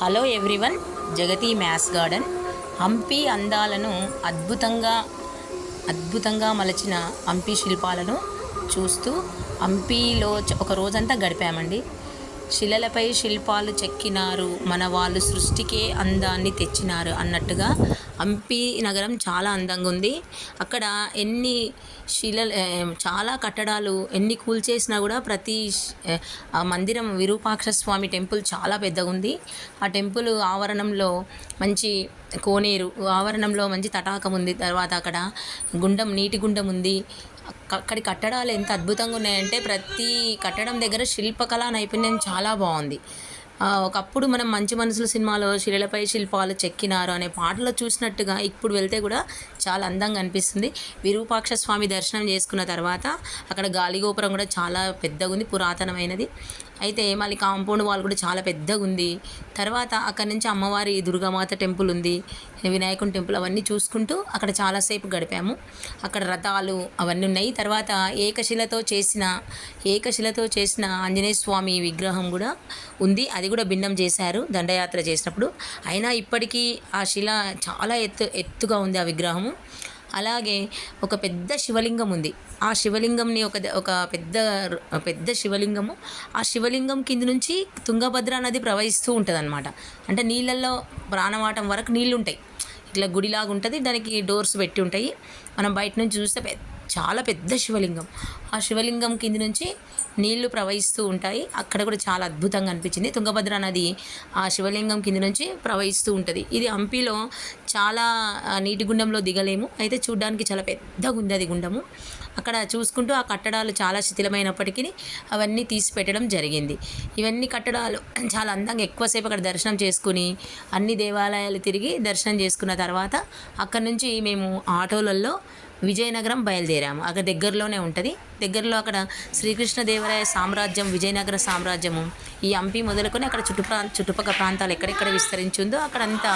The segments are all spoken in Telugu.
Hello everyone Jagathi maths garden. Hampi అందాలను అద్భుతంగా అద్భుతంగా మలచిన హంపి శిల్పాలను చూస్తూ హంపిలో ఒక రోజంతా గడిపామండి. శిలలపై శిల్పాలు చెక్కినారు మన వాళ్ళు సృష్టికే అందాన్ని తెచ్చినారు అన్నట్టుగా హంపి నగరం చాలా అందంగా ఉంది. అక్కడ ఎన్ని శిలలు చాలా కట్టడాలు ఎన్ని కూల్చేసినా కూడా ప్రతి ఆ మందిరం విరూపాక్ష స్వామి టెంపుల్ చాలా పెద్దగా ఉంది. ఆ టెంపుల్ ఆవరణంలో మంచి కోనేరు ఆవరణంలో మంచి తటాకం ఉంది. తర్వాత అక్కడ గుండం నీటి గుండం ఉంది. అక్కడి కట్టడాలు ఎంత అద్భుతంగా ఉన్నాయంటే ప్రతి కట్టడం దగ్గర శిల్పకళా నైపుణ్యం చాలా బాగుంది. ఒకప్పుడు మనం మంచి మనసుల సినిమాలో శిలలపై శిల్పాలు చెక్కినారు అనే పాటలో చూసినట్టుగా ఇప్పుడు వెళ్తే కూడా చాలా అందంగా అనిపిస్తుంది. విరూపాక్ష స్వామి దర్శనం చేసుకున్న తర్వాత అక్కడ గాలిగోపురం కూడా చాలా పెద్దగా ఉంది పురాతనమైనది. అయితే మళ్ళీ కాంపౌండ్ వాల్ కూడా చాలా పెద్దగా ఉంది. తర్వాత అక్కడ నుంచి అమ్మవారి దుర్గామాత టెంపుల్ ఉంది. వినాయకుని టెంపుల్ అవన్నీ చూసుకుంటూ అక్కడ చాలాసేపు గడిపాము. అక్కడ రథాలు అవన్నీ ఉన్నాయి. తర్వాత ఏకశిలతో చేసిన ఏకశిలతో చేసిన ఆంజనేయ స్వామి విగ్రహం కూడా ఉంది. అది కూడా భిన్నం చేశారు. దండయాత్ర చేసినప్పుడు. అయినా ఇప్పటికీ ఆ శిల చాలా ఎత్తు ఎత్తుగా ఉంది ఆ విగ్రహము. అలాగే ఒక పెద్ద శివలింగం ఉంది. ఆ శివలింగంని ఒక ఒక పెద్ద పెద్ద శివలింగము ఆ శివలింగం కింద నుంచి తుంగభద్ర నది ప్రవహిస్తూ ఉంటుంది అనమాట అంటే నీళ్ళల్లో ప్రాణవాటం వరకు నీళ్ళు ఉంటాయి ఇట్లా గుడిలాగా ఉంటుంది దానికి డోర్స్ పెట్టి ఉంటాయి. మనం బయట నుంచి చూస్తే పెద్ద చాలా పెద్ద శివలింగం. ఆ శివలింగం కింద నుంచి నీళ్ళు ప్రవహిస్తూ ఉంటాయి. అక్కడ కూడా చాలా అద్భుతంగా అనిపించింది. తుంగభద్ర నది ఆ శివలింగం కింద నుంచి ప్రవహిస్తూ ఉంటుంది. ఇది హంపిలో చాలా నీటి గుండంలో దిగలేము. అయితే చూడడానికి చాలా పెద్దగా ఉంది అది గుండము. అక్కడ చూసుకుంటూ ఆ కట్టడాలు చాలా శిథిలమైనప్పటికీ అవన్నీ తీసి పెట్టడం జరిగింది. ఇవన్నీ కట్టడాలు చాలా అందంగా ఎక్కువసేపు అక్కడ దర్శనం చేసుకుని అన్ని దేవాలయాలు తిరిగి దర్శనం చేసుకున్న తర్వాత అక్కడ నుంచి మేము ఆటోలలో విజయనగరం బయలుదేరాము. అక్కడ దగ్గరలోనే ఉంటుంది. దగ్గరలో అక్కడ శ్రీకృష్ణదేవరాయ సామ్రాజ్యం విజయనగర సామ్రాజ్యము ఈ హంపి మొదలుకొని అక్కడ చుట్టుప్రా చుట్టుపక్కల ప్రాంతాలు ఎక్కడెక్కడ విస్తరించిందో అక్కడంతా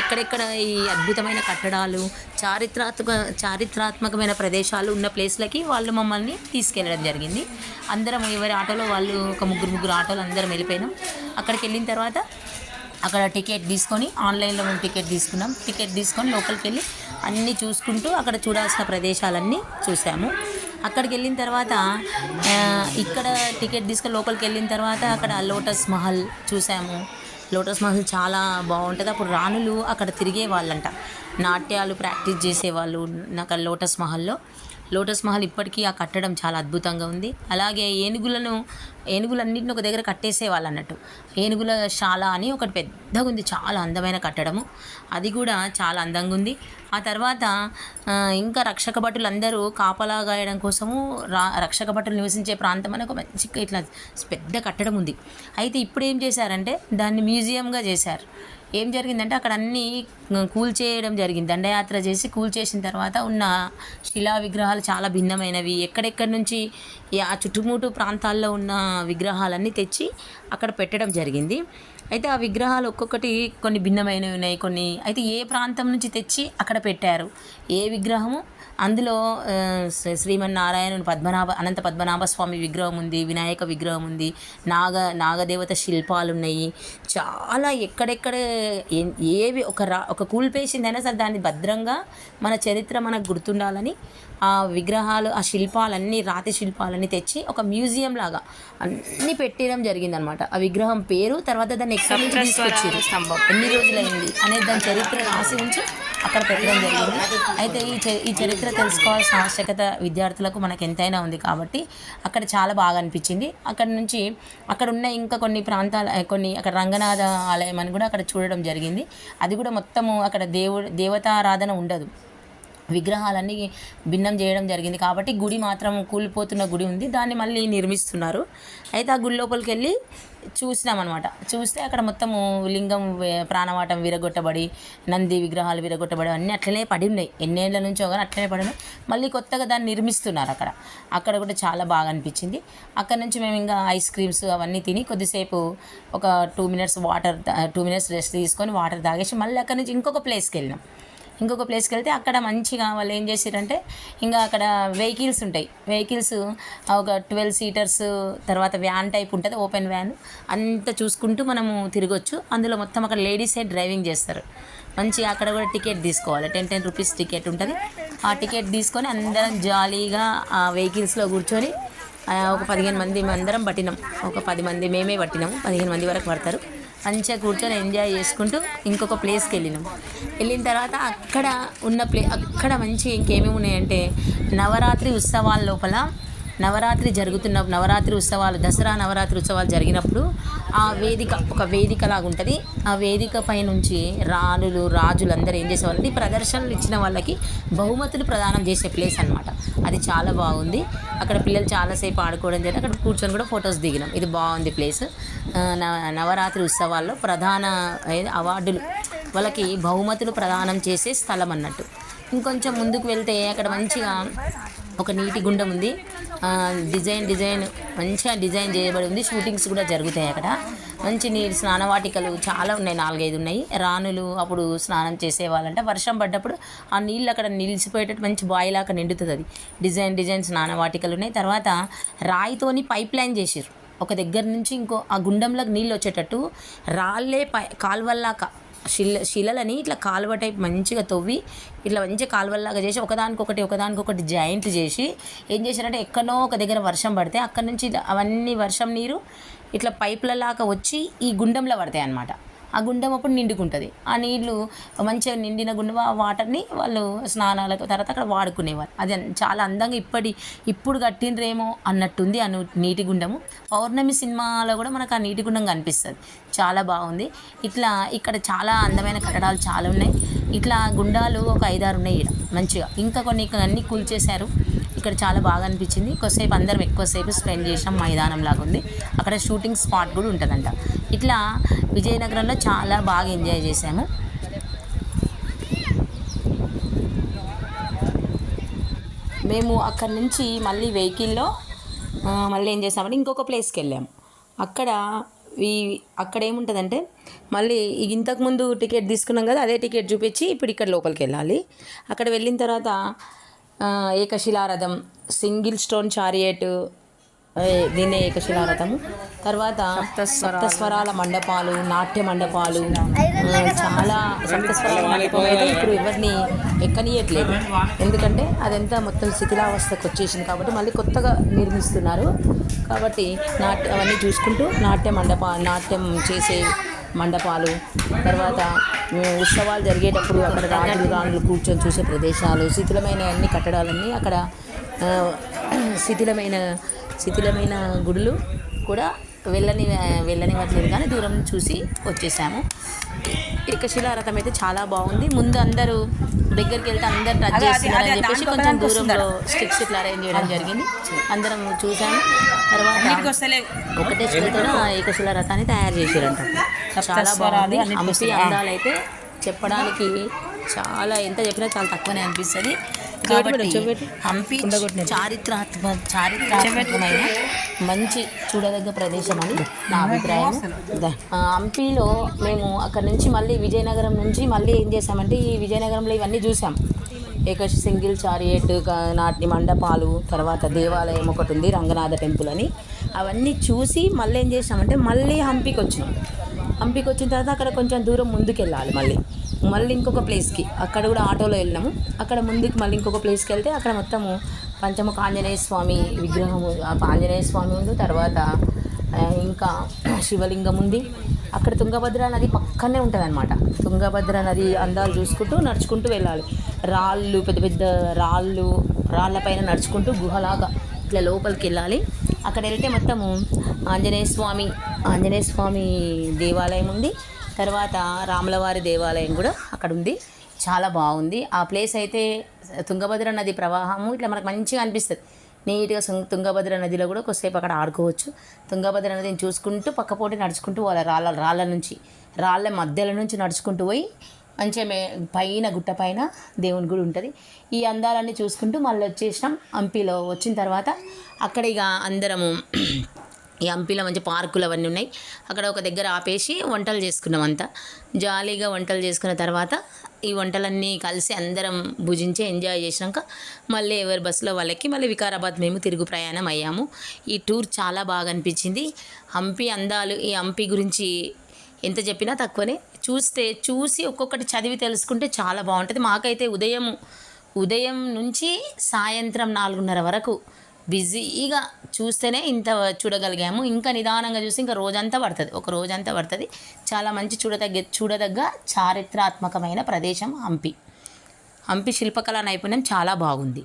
ఎక్కడెక్కడ ఈ అద్భుతమైన కట్టడాలు చారిత్రాత్మక చారిత్రాత్మకమైన ప్రదేశాలు ఉన్న ప్లేస్లకి వాళ్ళు మమ్మల్ని తీసుకెళ్ళడం జరిగింది. అందరం ఎవరి ఆటోలో వాళ్ళు ఒక ముగ్గురు ముగ్గురు ఆటోలు అందరం వెళ్ళిపోయినాం. అక్కడికి వెళ్ళిన తర్వాత అక్కడ టికెట్ తీసుకొని ఆన్లైన్లో మేము టికెట్ తీసుకున్నాం. టికెట్ తీసుకొని లోపలికి వెళ్ళి అన్నీ చూసుకుంటూ అక్కడ చూడాల్సిన ప్రదేశాలన్నీ చూసాము. అక్కడికి వెళ్ళిన తర్వాత ఇక్కడ టికెట్ తీసుకొని లోపలికి వెళ్ళిన తర్వాత అక్కడ లోటస్ మహల్ చూసాము. లోటస్ మహల్ చాలా బాగుంటుంది. అప్పుడు రాణులు అక్కడ తిరిగే వాళ్ళంట. నాట్యాలు ప్రాక్టీస్ చేసేవాళ్ళు అక్కడ లోటస్ మహల్లో. లోటస్ మహల్ ఇప్పటికీ ఆ కట్టడం చాలా అద్భుతంగా ఉంది. అలాగే ఏనుగులను ఏనుగులన్నింటిని ఒక దగ్గర కట్టేసేవాళ్ళు అన్నట్టు. ఏనుగుల శాల అని ఒకటి పెద్దగా ఉంది చాలా అందమైన కట్టడము. అది కూడా చాలా అందంగా ఉంది ఆ తర్వాత ఇంకా రక్షక భటులు అందరూ కాపలా గాయడం కోసము రా రక్షక భటులు నివసించే ప్రాంతం అని ఒక మంచి ఇట్లా పెద్ద కట్టడం ఉంది అయితే ఇప్పుడు ఏం చేశారంటే దాన్ని మ్యూజియంగా చేశారు. ఏం జరిగిందంటే అక్కడ అన్నీ కూల్చేయడం జరిగింది. దండయాత్ర చేసి కూల్చేసిన తర్వాత ఉన్న శిలా విగ్రహాలు చాలా భిన్నమైనవి. ఎక్కడెక్కడి నుంచి ఆ చుట్టుముట్టు ప్రాంతాల్లో ఉన్న విగ్రహాలన్నీ తెచ్చి అక్కడ పెట్టడం జరిగింది. అయితే ఆ విగ్రహాలు ఒక్కొక్కటి కొన్ని భిన్నమైనవి ఉన్నాయి కొన్ని అయితే ఏ ప్రాంతం నుంచి తెచ్చి అక్కడ పెట్టారు? ఏ విగ్రహము? అందులో ఆ, శ్రీమన్నారాయణుని పద్మనాభ అనంత పద్మనాభ స్వామి విగ్రహం ఉంది వినాయక విగ్రహం ఉంది నాగ నాగదేవత శిల్పాలు ఉన్నాయి. చాలా ఎక్కడెక్కడ ఏ- ఏవి ఒక రా ఒక కూల్పేసిందైనా సరే దాన్ని భద్రంగా మన చరిత్ర మనకు గుర్తుండాలని ఆ విగ్రహాలు ఆ శిల్పాలన్నీ రాతి శిల్పాలన్నీ తెచ్చి ఒక మ్యూజియం లాగా అన్నీ పెట్టడం జరిగిందనమాట. ఆ విగ్రహం పేరు తర్వాత దాన్ని ఎక్కడి నుంచి తీసుకొచ్చారు స్తంభం. ఎన్ని రోజులైంది అనేది దాని చరిత్ర రాసి ఉంచి అక్కడ పెట్టడం జరిగింది. అయితే ఈ ఈ చరిత్ర తెలుసుకోవాల్సిన ఆవశ్యకత విద్యార్థులకు మనకు ఎంతైనా ఉంది కాబట్టి అక్కడ చాలా బాగా అనిపించింది. అక్కడ నుంచి అక్కడ ఉన్న ఇంకా కొన్ని ప్రాంతాల కొన్ని అక్కడ రంగనాథ ఆలయం అని కూడా అక్కడ చూడడం జరిగింది. అది కూడా మొత్తము అక్కడ దేవుడు దేవతారాధన ఉండదు. విగ్రహాలన్నీ భిన్నం చేయడం జరిగింది. కాబట్టి గుడి మాత్రం కూలిపోతున్న గుడి ఉంది. దాన్ని మళ్ళీ నిర్మిస్తున్నారు. అయితే ఆ గుడి లోపలికి వెళ్ళి చూసినామన్నమాట. చూస్తే అక్కడ మొత్తము లింగం ప్రాణవాటం విరగొట్టబడి నంది విగ్రహాలు విరగొట్టబడి అన్నీ అట్లనే పడి ఉన్నాయి ఎన్నేళ్ళ నుంచో కానీ అట్లనే పడి ఉన్నాయి మళ్ళీ కొత్తగా దాన్ని నిర్మిస్తున్నారు అక్కడ. అక్కడ కూడా చాలా బాగా అనిపించింది. అక్కడ నుంచి మేము ఇంకా ఐస్ క్రీమ్స్ అవన్నీ తిని కొద్దిసేపు ఒక two minutes water two minutes rest తీసుకొని వాటర్ తాగేసి మళ్ళీ అక్కడ నుంచి ఇంకొక ప్లేస్కి వెళ్ళినాం. ఇంకొక ప్లేస్కి వెళ్తే అక్కడ మంచిగా వాళ్ళు ఏం చేసారంటే ఇంకా అక్కడ వెహికల్స్ ఉంటాయి. వెహికల్స్ ఒక ట్వెల్వ్ సీటర్స్ తర్వాత వ్యాన్ టైప్ ఉంటుంది ఓపెన్ వ్యాన్ అంతా చూసుకుంటూ మనము తిరగొచ్చు. అందులో మొత్తం అక్కడ లేడీసే డ్రైవింగ్ చేస్తారు. మంచిగా అక్కడ కూడా టికెట్ తీసుకోవాలి. టెన్ టెన్ రూపీస్ టికెట్ ఉంటుంది. ఆ టికెట్ తీసుకొని అందరం జాలీగా ఆ వెహికల్స్లో కూర్చొని ఒక పదిహేను మంది అందరం పట్టినాం. ఒక పది మంది మేమే పట్టినాము పదిహేను మంది వరకు పడతారు. మంచిగా కూర్చొని ఎంజాయ్ చేసుకుంటూ ఇంకొక ప్లేస్కి వెళ్ళినాం. వెళ్ళిన తర్వాత అక్కడ ఉన్న ప్లే అక్కడ మంచి ఇంకేమేమి ఉన్నాయంటే నవరాత్రి ఉత్సవాల లోపల నవరాత్రి జరుగుతున్న నవరాత్రి ఉత్సవాలు దసరా నవరాత్రి ఉత్సవాలు జరిగినప్పుడు ఆ వేదిక ఒక వేదిక లాగా ఉంటుంది. ఆ వేదిక పై నుంచి రాణులు రాజులు అందరూ ఏం చేసేవాళ్ళంటే ఈ ప్రదర్శనలు ఇచ్చిన వాళ్ళకి బహుమతులు ప్రదానం చేసే ప్లేస్ అనమాట అది చాలా బాగుంది. అక్కడ పిల్లలు చాలాసేపు ఆడుకోవడం జరిగింది. అక్కడ కూర్చొని కూడా ఫొటోస్ దిగినాం. ఇది బాగుంది ప్లేస్ నవరాత్రి ఉత్సవాల్లో ప్రధాన అవార్డులు. వాళ్ళకి బహుమతులు ప్రదానం చేసే స్థలం అన్నట్టు. ఇంకొంచెం ముందుకు వెళ్తే అక్కడ మంచిగా ఒక నీటి గుండం ఉంది. డిజైన్ డిజైన్ మంచిగా డిజైన్ చేయబడి ఉంది. షూటింగ్స్ కూడా జరుగుతాయి అక్కడ. మంచి నీరు స్నానవాటికలు చాలా ఉన్నాయి. నాలుగైదు ఉన్నాయి. రాణులు అప్పుడు స్నానం చేసేవాళ్ళంటే వర్షం పడ్డప్పుడు ఆ నీళ్ళు అక్కడ నిలిచిపోయేటట్టు మంచి బాయిలాగా నిండుతుంది అది. డిజైన్ డిజైన్ స్నానవాటికలు ఉన్నాయి. తర్వాత రాయితోని పైప్ లైన్ చేసారు ఒక దగ్గర నుంచి ఇంకో ఆ గుండంలోకి నీళ్ళు వచ్చేటట్టు రాళ్ళే పై కాల్వల్లాక శిల శిలలని ఇట్లా కాలువ టైప్ మంచిగా తవ్వి ఇట్లా మంచిగా కాలువల్లాగా చేసి ఒకదానికొకటి ఒకదానికొకటి జాయింట్ చేసి ఏం చేశారంటే ఎక్కడో ఒక దగ్గర వర్షం పడితే అక్కడ నుంచి అవన్నీ వర్షం నీరు ఇట్లా పైపులలాగా వచ్చి ఈ గుండంలో పడతాయి అన్నమాట ఆ గుండం అప్పుడు నిండుకుంటుంది. ఆ నీళ్ళు మంచిగా నిండిన గుండం ఆ వాటర్ని వాళ్ళు స్నానాలకు తర్వాత అక్కడ వాడుకునేవారు. అది చాలా అందంగా ఇప్పటి ఇప్పుడు కట్టిండ్రేమో అన్నట్టుంది ఆ నీటి గుండము. పౌర్ణమి సినిమాలో కూడా మనకు ఆ నీటి గుండం కనిపిస్తుంది. చాలా బాగుంది. ఇట్లా ఇక్కడ చాలా అందమైన కట్టడాలు చాలా ఉన్నాయి. ఇట్లా గుండాలు ఒక ఐదారు ఉన్నాయి ఈడ మంచిగా. ఇంకా కొన్ని ఇక్కడ అన్నీ కూల్చేశారు. ఇక్కడ చాలా బాగా అనిపించింది. కొద్దిసేపు అందరం ఎక్కువసేపు స్పెండ్ చేసాం మైదానం లాగా ఉంది. అక్కడ షూటింగ్ స్పాట్ కూడా ఉంటుందంట. ఇట్లా విజయనగరంలో చాలా బాగా ఎంజాయ్ చేసాము మేము అక్కడి నుంచి మళ్ళీ వెహికల్లో మళ్ళీ ఏం చేసామంటే ఇంకొక ప్లేస్కి వెళ్ళాము అక్కడ ఈ అక్కడ ఏముంటుందంటే మళ్ళీ ఇంతకుముందు టికెట్ తీసుకున్నాం కదా అదే టికెట్ చూపించి ఇప్పుడు ఇక్కడ లోపలికి వెళ్ళాలి. అక్కడ వెళ్ళిన తర్వాత ఏకశిలారథం సింగిల్ స్టోన్ చారియట్ దీన్నే ఏకశిలారథము తర్వాత సప్తస్వరాల మండపాలు నాట్య మండపాలు చాలా సప్తస్వరాల మండపం అయితే ఇప్పుడు ఎవరిని ఎక్కనీయట్లేదు. ఎందుకంటే అదంతా మొత్తం శిథిలావస్థకు వచ్చేసింది కాబట్టి మళ్ళీ కొత్తగా నిర్మిస్తున్నారు. కాబట్టి నాట్య అవన్నీ చూసుకుంటూ నాట్య మండప నాట్యం చేసే మండపాలు తర్వాత ఉత్సవాలు జరిగేటప్పుడు అక్కడ రాజులు రాణులు కూర్చొని చూసే ప్రదేశాలు శిథిలమైన అన్ని కట్టడాలన్నీ అక్కడ శిథిలమైన శిథిలమైన గుడులు కూడా వెళ్ళని వెళ్ళనివ్వట్లేదు కానీ దూరం చూసి వచ్చేసాము. ఏకశిలారథం అయితే చాలా బాగుంది. ముందు అందరూ దగ్గరికి వెళ్తే అందరు టచ్ చేస్తున్నారని చెప్పేసి కొంచెం దూరంలో స్టిక్స్ ఇట్లా అరేంజ్ చేయడం జరిగింది. అందరం చూసాము. తర్వాత ఒకటే స్టిల్తో ఏకశిల రథాన్ని తయారు చేశారంట. చాలా బాగుంది. హంపి అందాలైతే చెప్పడానికి చాలా ఎంత చెప్పినా చాలా తక్కువనే అనిపిస్తుంది. కాబట్టి హంపి చారిత్రాత్మక చారిత్రాత్మకమైన మంచి చూడదగ్గ ప్రదేశం అని నా అభిప్రాయం. హంపిలో మేము అక్కడ నుంచి మళ్ళీ విజయనగరం నుంచి మళ్ళీ ఏం చేసామంటే ఈ విజయనగరంలో ఇవన్నీ చూసాం ఏకశ సింగిల్ చారియట్ నాటి మండపాలు తర్వాత దేవాలయం ఒకటి ఉంది రంగనాథ టెంపుల్ అని. అవన్నీ చూసి మళ్ళీ ఏం చేసామంటే మళ్ళీ హంపికి వచ్చినాం హంపికి వచ్చిన తర్వాత అక్కడ కొంచెం దూరం ముందుకు వెళ్ళాలి మళ్ళీ. మళ్ళీ ఇంకొక ప్లేస్కి. అక్కడ కూడా ఆటోలో వెళ్ళినాము. అక్కడ ముందుకు మళ్ళీ ఇంకొక ప్లేస్కి వెళ్తే అక్కడ మొత్తము పంచముఖ ఆంజనేయ స్వామి విగ్రహము ఆంజనేయ స్వామి ఉంది. తర్వాత ఇంకా శివలింగం ఉంది. అక్కడ తుంగభద్ర నది పక్కనే ఉంటుంది అనమాట తుంగభద్ర నది అందాలు చూసుకుంటూ నడుచుకుంటూ వెళ్ళాలి. రాళ్ళు పెద్ద పెద్ద రాళ్ళు రాళ్ళపైన నడుచుకుంటూ గుహలాగా ఇట్లా లోపలికి వెళ్ళాలి. అక్కడ వెళ్తే మొత్తము ఆంజనేయ స్వామి ఆంజనేయ స్వామి దేవాలయం ఉంది. తర్వాత రాములవారి దేవాలయం కూడా అక్కడ ఉంది చాలా బాగుంది. ఆ ప్లేస్ అయితే తుంగభద్ర నది ప్రవాహము ఇట్లా మనకు మంచిగా అనిపిస్తుంది. నీట్గా తుంగభద్ర నదిలో కూడా కొద్దిసేపు అక్కడ ఆడుకోవచ్చు. తుంగభద్ర నదిని చూసుకుంటూ పక్కపోటి నడుచుకుంటూ వాళ్ళ రాళ్ళ రాళ్ళ నుంచి రాళ్ళ మధ్యలో నుంచి నడుచుకుంటూ పోయి మంచిగా మే పైన గుట్ట పైన దేవుని గుడి ఉంటుంది. ఈ అందాలన్నీ చూసుకుంటూ మళ్ళీ వచ్చేసినాం. హంపిలో వచ్చిన తర్వాత అక్కడ ఇక అందరము ఈ హంపీలో మంచి పార్కులు అవన్నీ ఉన్నాయి. అక్కడ ఒక దగ్గర ఆపేసి వంటలు చేసుకున్నాం అంతా. జాలీగా వంటలు చేసుకున్న తర్వాత ఈ వంటలన్నీ కలిసి అందరం భుజించి ఎంజాయ్ చేసినాక మళ్ళీ ఎవరి బస్సులో వాళ్ళకి మళ్ళీ వికారాబాద్ మేము తిరుగు ప్రయాణం అయ్యాము. ఈ టూర్ చాలా బాగా అనిపించింది. హంపి అందాలు ఈ హంపి గురించి ఎంత చెప్పినా తక్కువనే. చూస్తే చూసి ఒక్కొక్కటి చదివి తెలుసుకుంటే చాలా బాగుంటుంది. మాకైతే ఉదయం ఉదయం నుంచి సాయంత్రం నాలుగున్నర వరకు బిజీగా చూస్తేనే ఇంత చూడగలిగాము. ఇంకా నిదానంగా చూసి ఇంకా రోజంతా పడుతుంది. ఒక రోజంతా పడుతుంది. చాలా మంచి చూడదగ్గ చూడదగ్గ చారిత్రాత్మకమైన ప్రదేశం హంపి. హంపి శిల్పకళా నైపుణ్యం చాలా బాగుంది.